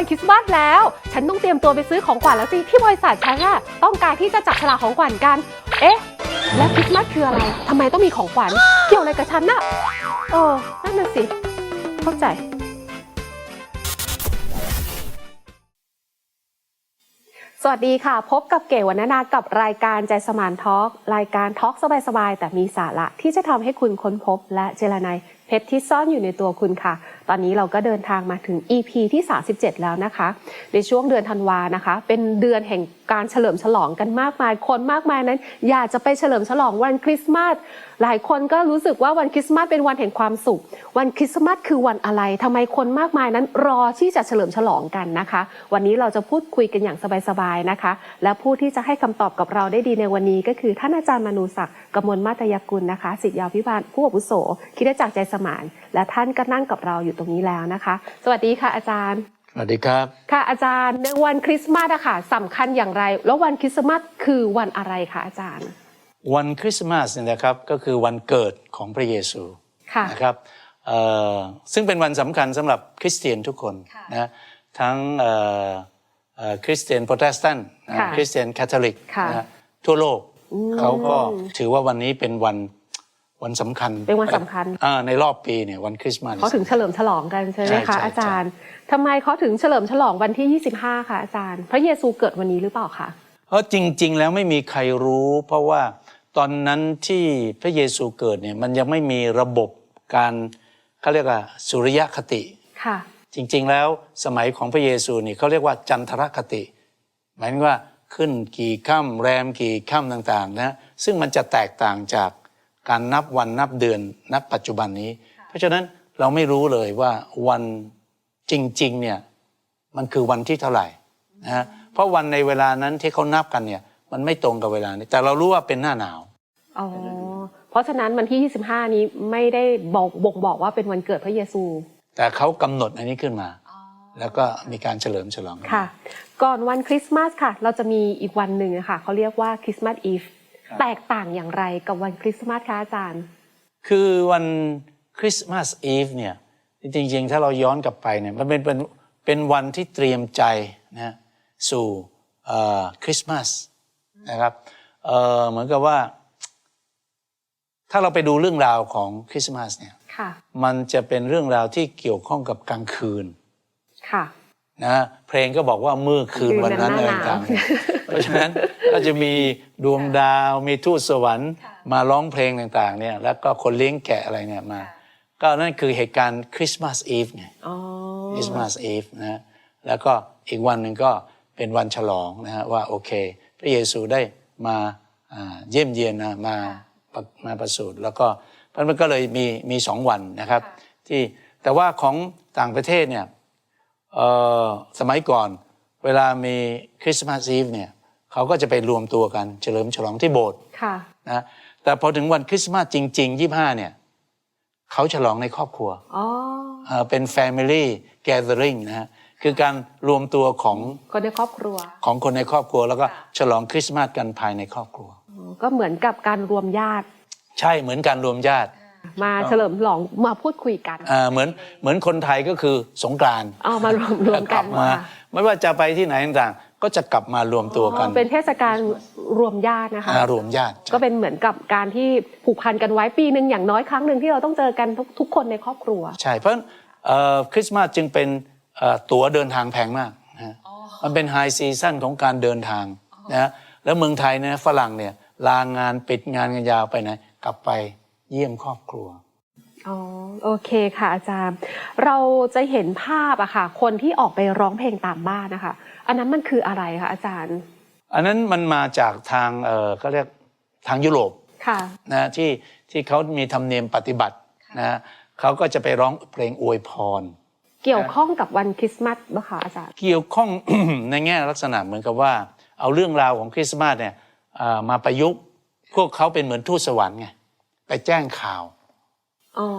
วันคริสต์มาสแล้ว ฉันต้องเตรียมตัวไปซื้อของขวัญแล้วสิที่บริษัทฉันอะต้องการที่จะจับฉลากของขวัญกัน เอ๊ะ แล้วคริสต์มาสคืออะไรทำไมต้องมีของขวัญเกี่ยวอะไรกับฉันน่ะเออนั่นน่ะสิเข้าใจสวัสดีค่ะ พบกับเก๋วันนากับรายการใจสมานทอล์กรายการทอล์กสบายๆ แต่มีสาระที่จะทำให้คุณค้นพบและเจรนาย เพชรที่ซ่อนอยู่ในตัวคุณค่ะ ตอนนี้เราก็เดินทางมาถึง EP ที่ 37 แล้วนะคะ ในช่วงเดือนธันวานะคะ เป็นเดือนแห่งการเฉลิมฉลองกันมากมาย คนมากมายนั้น อยากจะไปเฉลิมฉลองวันคริสต์มาส หลายคนก็รู้สึกว่าวันคริสต์มาสเป็นวันแห่งความสุข วันคริสต์มาสคือวันอะไรทำไมคนมากมายนั้น รอที่จะเฉลิมฉลองกันนะคะ วันนี้เราจะพูดคุยกันอย่างสบายๆนะคะ และผู้ที่จะให้คำตอบกับเราได้ดีในวันนี้ก็คือท่านอาจารย์มนูศักดิ์กมลมาตยกุลนะคะ สิทธิยาวพิบาลผู้อาวุโสคิดได้จากใจสมาน และท่านก็นั่งกับเราอยู่ตรงนี้แล้วนะคะ สวัสดีค่ะอาจารย์สวัสดีครับ ค่ะอาจารย์ในวันคริสต์มาสอะค่ะสำคัญอย่างไร แล้ววันคริสต์มาสคือวันอะไรคะอาจารย์ วันคริสต์มาสเนี่ยนะครับก็คือวันเกิดของพระเยซูค่ะนะครับเอ่อซึ่งเป็นวันสำคัญสำหรับคริสเตียนทุกคนค่ะนะทั้งเอ่อเอ่อคริสเตียนโปรเตสแตนต์นะค่ะคริสเตียนคาทอลิกค่ะนะทั่วโลกอืมเขาก็ถือว่าวันนี้เป็นวัน วันสำคัญเป็นวันสำคัญอ่าในรอบปีเนี่ยวันคริสต์มาสเขาถึงเฉลิมฉลองกันใช่ไหมใช่คะใช่อาจารย์ทำไมเขาถึงเฉลิมฉลองวันที่ 25ค่ะอาจารย์ พระเยซูเกิดวันนี้หรือเปล่าคะเพราะจริง ๆ แล้วไม่มีใครรู้ เพราะว่าตอนนั้นที่พระเยซูเกิดเนี่ยมันยังไม่มีระบบการเขาเรียกว่าสุริยคติค่ะ จริงๆแล้วสมัยของพระเยซูนี่เขาเรียกว่าจันทรคติ หมายถึงว่าขึ้นกี่ค่ำแรมกี่ค่ำต่างๆนะซึ่งมันจะแตกต่างจาก การนับวันนับเดือนนับปัจจุบันนี้ เพราะฉะนั้นเราไม่รู้เลยว่าวันจริงๆเนี่ยมันคือวันที่เท่าไหร่นะฮะเพราะวันในเวลานั้นที่เขานับกันเนี่ยมันไม่ตรงกับเวลานี้ แต่เรารู้ว่าเป็นหน้าหนาวอ๋อเพราะฉะนั้นวันที่ 25 นี้ไม่ได้บอกบ่งบอกว่าเป็นวันเกิดพระเยซู แต่เขากำหนดอันนี้ขึ้นมา แล้วก็มีการเฉลิมฉลองกันค่ะ ก่อนวันคริสต์มาสค่ะ เราจะมีอีกวันหนึ่งอะค่ะเขาเรียกว่าคริสต์มาสอีฟ แตกต่างอย่างไรกับวันคริสต์มาสคะอาจารย์คือคือวันคริสต์มาสอีฟเนี่ยจริงๆ ถ้าเราย้อนกลับไปเนี่ยมันเป็นเป็นเป็นวันที่เตรียมใจนะสู่เอ่อคริสต์มาสนะครับเอ่อเหมือนกับว่า ถ้าเราไปดูเรื่องราวของคริสต์มาสเนี่ยค่ะมันจะเป็นเรื่องราวที่เกี่ยวข้องกับกลางคืนค่ะนะเพลงก็บอกว่าเมื่อคืนวันนั้นคือะนไรนั้นหนาวต่างๆเนี่ยเพราะฉะนั้น ก็จะมีดวงดาวมีทูตสวรรค์ มาร้องเพลงต่างๆเนี่ยแล้วก็คนเลี้ยงแกะอะไรเนี่ยมา ก็นั่นคือเหตุการณ์คริสต์มาสอีฟไงอ๋อคริสต์มาสอีฟนะฮะแล้วก็อีกวันหนึ่งก็เป็นวันฉลองนะฮะว่าโอเค พระเยซูได้มาอ่าเยี่ยมเยียนนะมาประมาประสูติแล้วก็เพราะมันก็เลยมีมีสองวันนะครับที่แต่ว่าของต่างประเทศเนี่ยเอ่อสมัยก่อนเวลามีคริสต์มาสอีฟเนี่ย เขาก็จะไปรวมตัวกันเฉลิมฉลองที่โบสถ์ค่ะนะแต่พอถึงวันคริสต์มาสจริง ๆ 25 เนี่ยเขาฉลองในครอบครัวอ๋อเอ่อเป็น Family Gathering นะฮะคือการรวมตัวของคนในครอบครัว ของคนในครอบครัว แล้วก็ฉลองคริสต์มาสกันภายในครอบครัวอ๋อก็เหมือนกับการรวมญาติ ใช่เหมือนการรวมญาติ มาเฉลิมฉลองมาพูดคุยกันอ่าเหมือนเหมือนคนไทยก็คือสงกรานต์เอามารวมรวมกกัลันบมาค่ะไม่ว่าจะไปที่ไหนต่างๆ ก็จะกลับมารวมตัวกันอ๋อเป็นเทศกาลรวมญาตินะคะอ่ารวมญาติก็เป็นเหมือนกับการที่ผูกพันกันไว้ปีหนึ่งอย่างน้อยครั้งหนึ่งที่เราต้องเจอกันทุกทุกคนในครอบครัว ใช่เพราะฉะนั้นเอ่อคริสต์มาสจึงเป็นเอ่อตั๋วเดินทางแพงมากนะฮะมันเป็นไฮซีซั่นของการเดินทางนะฮะแล้วเมืองไทยเนี่ยฝรั่งเนี่ยลางานปิดงานกันยาวไปไหนกลับไปเยี่ยมครอบครัว อ๋อ โอเคค่ะอาจารย์ เราจะเห็นภาพอะค่ะ คนที่ออกไปร้องเพลงตามบ้านนะคะ อันนั้นมันคืออะไรคะอาจารย์ อันนั้นมันมาจากทางเอ่อเขาเรียกทางยุโรปค่ะนะที่ที่เขามีธรรมเนียมปฏิบัตินะฮะเขาก็จะไปร้องเพลงอวยพร เกี่ยวข้องกับวันคริสต์มาสปะคะอาจารย์ เกี่ยวข้องในแง่ลักษณะเหมือนกับว่า เอาเรื่องราวของคริสต์มาสเนี่ยอ่ามาประยุกต์พวกเขาเป็นเหมือนทูตสวรรค์ไงไปแจ้งข่าวอ๋อ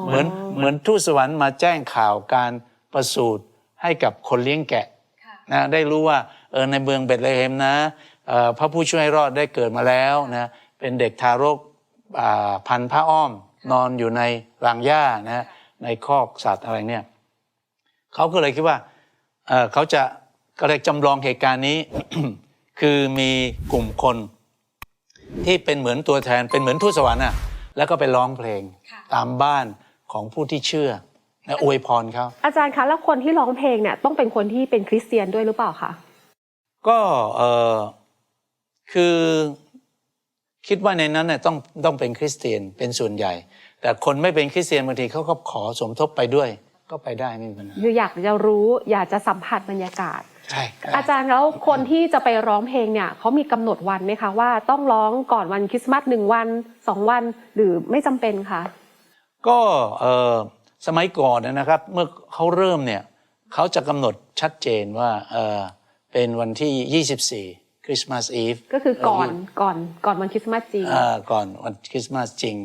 เหมือนเหมือนทูตสวรรค์มาแจ้งข่าวการประสูติให้กับคนเลี้ยงแกะนะได้รู้ว่าเออในเมืองเบธเลเฮมนะเอ่อพระผู้ช่วยให้รอดได้เกิดมาแล้วนะเป็นเด็กทารกอ่าพันผ้าอ้อมนอนอยู่ในรางหญ้านะในคอกสัตว์อะไรเนี่ยเขาก็เลยคิดว่าเอ่อเขาจะก็เลยจำลองเหตุการณ์นี้ คือมีกลุ่มคนที่เป็นเหมือนตัวแทนเป็นเหมือนทูตสวรรค์อะ แล้วก็ไปร้องเพลงตามบ้านของผู้ที่เชื่อและอวยพรเขาอาจารย์คะแล้วคนที่ร้องเพลงเนี่ยต้องเป็นคนที่เป็นคริสเตียนด้วยหรือเปล่าคะก็เออคือคิดว่าในนั้นเนี่ยต้องต้องเป็นคริสเตียนเป็นส่วนใหญ่ แต่คนไม่เป็นคริสเตียนบางทีเขาก็ขอสมทบไปด้วย ก็ไปได้ไม่มีปัญหาคืออยากจะรู้อยากจะสัมผัสบรรยากาศ ใช่อาจารย์แล้วคนที่จะไปร้องเพลงเนี่ยเขามีกำหนดวันไหมคะว่าต้องร้องก่อนวันคริสต์มาสหนึ่งวันสองวันหรือไม่จำเป็นคะก็เออสมัยก่อนนะครับ เมื่อเขาเริ่มเนี่ยเขาจะกำหนดชัดเจนว่าเออเป็นวันที่ 24 คริสต์มาสอีฟ ก็คือก่อนก่อนก่อนวันคริสต์มาสจริง อ่าก่อนวันคริสต์มาสจริง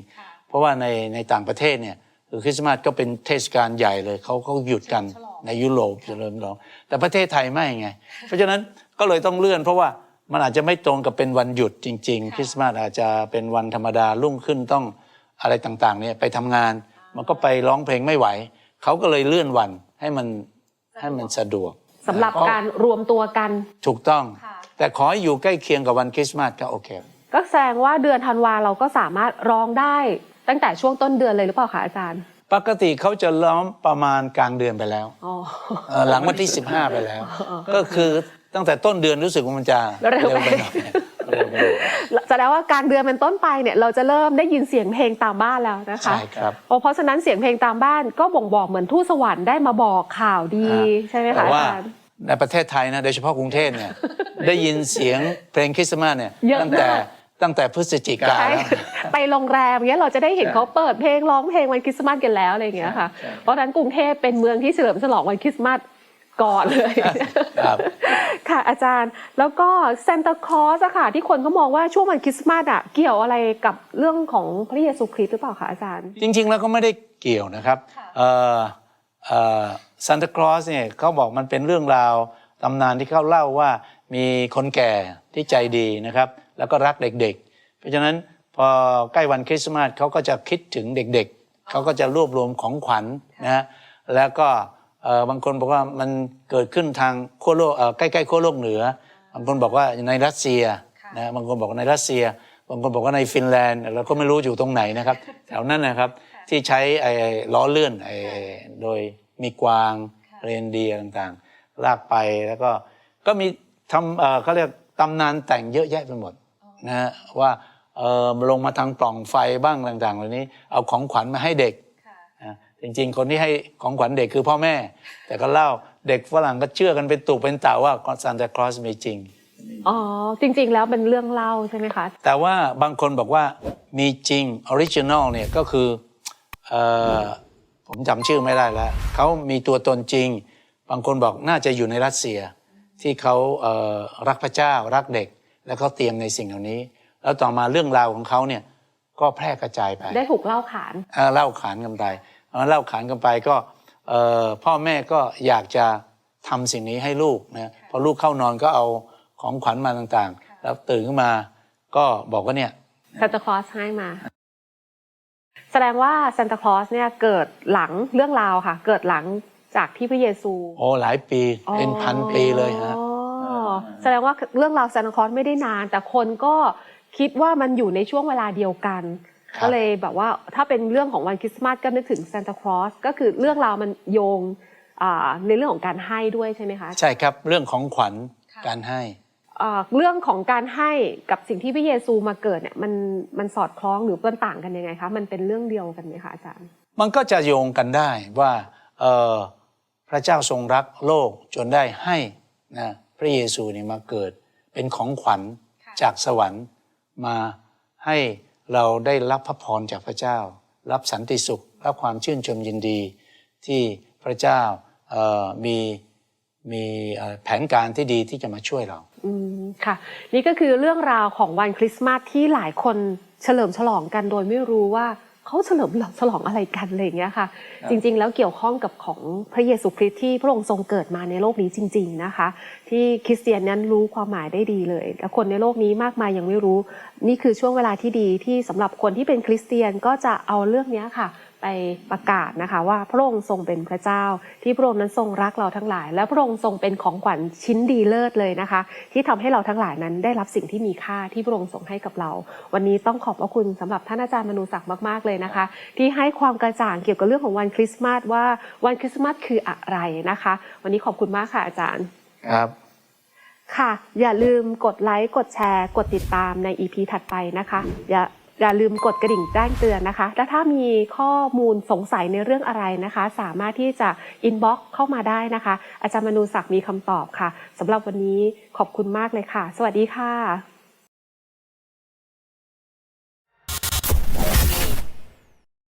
เพราะว่าในในต่างประเทศเนี่ยคือคริสต์มาสก็เป็นเทศกาลใหญ่เลยเขาเขาหยุดกัน ในยุโรปเฉลิมฉลอง แต่ประเทศไทยไม่ไง เพราะฉะนั้นก็เลยต้องเลื่อน เพราะว่ามันอาจจะไม่ตรงกับเป็นวันหยุดจริง ๆ คริสต์มาสอาจจะเป็นวันธรรมดารุ่งขึ้นต้องอะไรต่างๆ เนี่ยไปทำงาน มันก็ไปร้องเพลงไม่ไหว เขาก็เลยเลื่อนวันให้มันให้มันสะดวกสำหรับการรวมตัวกันถูกต้อง แต่ขอให้อยู่ใกล้เคียงกับวันคริสต์มาสก็โอเค ก็แสดงว่าเดือนธันวาเราก็สามารถร้องได้ ตั้งแต่ช่วงต้นเดือนเลยหรือเปล่าคะอาจารย์ ปกติเขาจะล้อมประมาณกลางเดือนไปแล้วอ๋อเอ่อหลังวันที่ 15 ไปแล้ว ก็คือตั้งแต่ต้นเดือนรู้สึกว่ามันจะเร็วไปไปหน่อยเร็วไปหน่อย แสดงว่าการเดือนเป็นต้นไปเนี่ยเราจะเริ่มได้ยินเสียงเพลงตามบ้านแล้วนะคะใช่ครับ โอ้เพราะฉะนั้นเสียงเพลงตามบ้านก็บ่งบอกเหมือนทูตสวรรค์ได้มาบอกข่าวดีใช่ไหมแต่คะอาว่าจารย์ ในประเทศไทยนะโดยเฉพาะกรุงเทพเนี่ย ได้ยินเสียงเพลงคริสต์มาสเนี่ยเยอะตั้งแต่มาก ตั้งแต่พฤศจิกาใช่แล้ว ไปโรงแรมเงี้ยเราจะได้เห็นเขาเปิดเพลงร้องเพลงวันคริสต์มาสกันแล้วอะไรอย่างเงี้ยค่ะใช่ เพราะฉะนั้นกรุงเทพเป็นเมืองที่เฉลิมฉลองวันคริสต์มาสก่อนเลย ครับ ค่ะอาจารย์แล้วก็ซานตาคลอสอะค่ะ ที่คนก็มองว่าช่วงวันคริสต์มาสอะเกี่ยวอะไรกับเรื่องของพระเยซูคริสต์หรือเปล่าคะอาจารย์ จริงๆ แล้วก็ไม่ได้เกี่ยวนะครับเอ่อเอ่อซานตาคลอสเนี่ยเขาบอกมันเป็นเรื่องราวตำนานที่เขาเล่าว่ามีคนแก่ที่ใจดีนะครับ แล้วก็รักเด็กๆ เพราะฉะนั้นพอใกล้วันคริสต์มาสเขาก็จะคิดถึงเด็กๆ เขาก็จะรวบรวมของขวัญนะฮะแล้วก็เอ่อบางคนบอกว่ามันเกิดขึ้นทางขั้วโลกเอ่อใกล้ๆขั้วโลกเหนือ บางคนบอกว่าในรัสเซียนะบางคนบอกว่าในรัสเซีย บางคนบอกว่าในฟินแลนด์เราก็ไม่รู้อยู่ตรงไหนนะครับแถวนั้นนะครับที่ใช้ไอ้ล้อเลื่อนไอ้โดยมีกวางเรนเดียร์ต่างๆ ลากไปแล้วก็ก็มีทำเอ่อเขาเรียกตำนานแต่งเยอะแยะไปหมด นะฮะว่าเออลงมาทางปล่องไฟบ้างต่างๆเหล่านี้ เอาของขวัญมาให้เด็กนะจริงๆ คนที่ให้ของขวัญเด็กคือพ่อแม่ แต่ก็เล่าเด็กฝรั่งก็เชื่อกันเป็นตุเป็นเต่าว่าซานตาคลอสมีจริงอ๋อจริงๆ แล้วเป็นเรื่องเล่าใช่ไหมคะ แต่ว่าบางคนบอกว่ามีจริงออริจินอลเนี่ยก็คือเออผมจำชื่อไม่ได้แล้วเขามีตัวตนจริง บางคนบอกน่าจะอยู่ในรัสเซีย ที่เขาเอ่อรักพระเจ้ารักเด็ก แล้วเขาเตรียมในสิ่งเหล่านี้ แล้วต่อมาเรื่องราวของเขาเนี่ยก็แพร่กระจายไปได้ถูกเล่าขานเอ่อเล่าขานกันไปเอ่อเล่าขานกันไปก็เอ่อพ่อแม่ก็อยากจะทำสิ่งนี้ให้ลูกนะพอลูกเข้านอนก็เอาของขวัญมาต่างๆ แล้วตื่นขึ้นมาก็บอกว่าเนี่ยซานตาคลอสให้มา แสดงว่าซานตาคลอสเนี่ยเกิดหลังเรื่องราวค่ะ เกิดหลังจากที่พระเยซู โอ้หลายปีเป็นพันปีเลยฮะอ๋อ แสดงว่าเรื่องราวซานตาคลอสไม่ได้นาน แต่คนก็คิดว่ามันอยู่ในช่วงเวลาเดียวกัน ครับ ก็เลยแบบว่าถ้าเป็นเรื่องของวันคริสต์มาสก็นึกถึงซานตาคลอสก็คือเรื่องราวมันโยงอ่าในเรื่องของการให้ด้วยใช่ไหมคะใช่ครับเรื่องของขวัญการให้เอ่อเรื่องของการให้กับสิ่งที่พระเยซูมาเกิดเนี่ยมันมันสอดคล้องหรือมันต่างกันยังไงคะมันเป็นเรื่องเดียวกันไหมคะอาจารย์ มันก็จะโยงกันได้ว่าเอ่อพระเจ้าทรงรักโลกจนได้ให้นะ พระเยซูนี่มาเกิดเป็นของขวัญจากสวรรค์มาให้เราได้รับพระพรจากพระเจ้า รับสันติสุข รับความชื่นชมยินดี ที่พระเจ้าเอ่อมีมีเอ่อแผนการที่ดีที่จะมาช่วยเราอืมค่ะ นี่ก็คือเรื่องราวของวันคริสต์มาสที่หลายคนเฉลิมฉลองกันโดยไม่รู้ว่า เขาเฉลิมฉลองอะไรกันอะไรอย่างเงี้ยค่ะ จริงๆ แล้วเกี่ยวข้องกับของพระเยซูคริสต์ที่พระองค์ทรงเกิดมาในโลกนี้จริง ๆนะคะ ที่คริสเตียนนั้นรู้ความหมายได้ดีเลยและคนในโลกนี้มากมายยังไม่รู้ นี่คือช่วงเวลาที่ดีที่สำหรับคนที่เป็นคริสเตียนก็จะเอาเรื่องเนี้ยค่ะ ไปประกาศนะคะว่าพระองค์ทรงเป็นพระเจ้า ที่พระองค์นั้นทรงรักเราทั้งหลาย และพระองค์ทรงเป็นของขวัญชิ้นดีเลิศเลยนะคะ ที่ทำให้เราทั้งหลายนั้นได้รับสิ่งที่มีค่าที่พระองค์ทรงให้กับเรา วันนี้ต้องขอบพระคุณสำหรับท่านอาจารย์มนูศักดิ์มากๆเลยนะคะ ที่ให้ความกระจ่างเกี่ยวกับเรื่องของวันคริสต์มาสว่าวันคริสต์มาสคืออะไรนะคะ วันนี้ขอบคุณมากค่ะอาจารย์ครับค่ะ อย่าลืมกดไลค์ กดแชร์ กดติดตามใน EP ถัดไปนะคะ อย่า อย่าลืมกดกระดิ่งแจ้งเตือนนะคะ และถ้ามีข้อมูลสงสัยในเรื่องอะไรนะคะ สามารถที่จะอินบ็อกเข้ามาได้นะคะ อาจารย์มนูศักดิ์มีคำตอบค่ะสำหรับวันนี้ขอบคุณมากเลยค่ะ สวัสดีค่ะ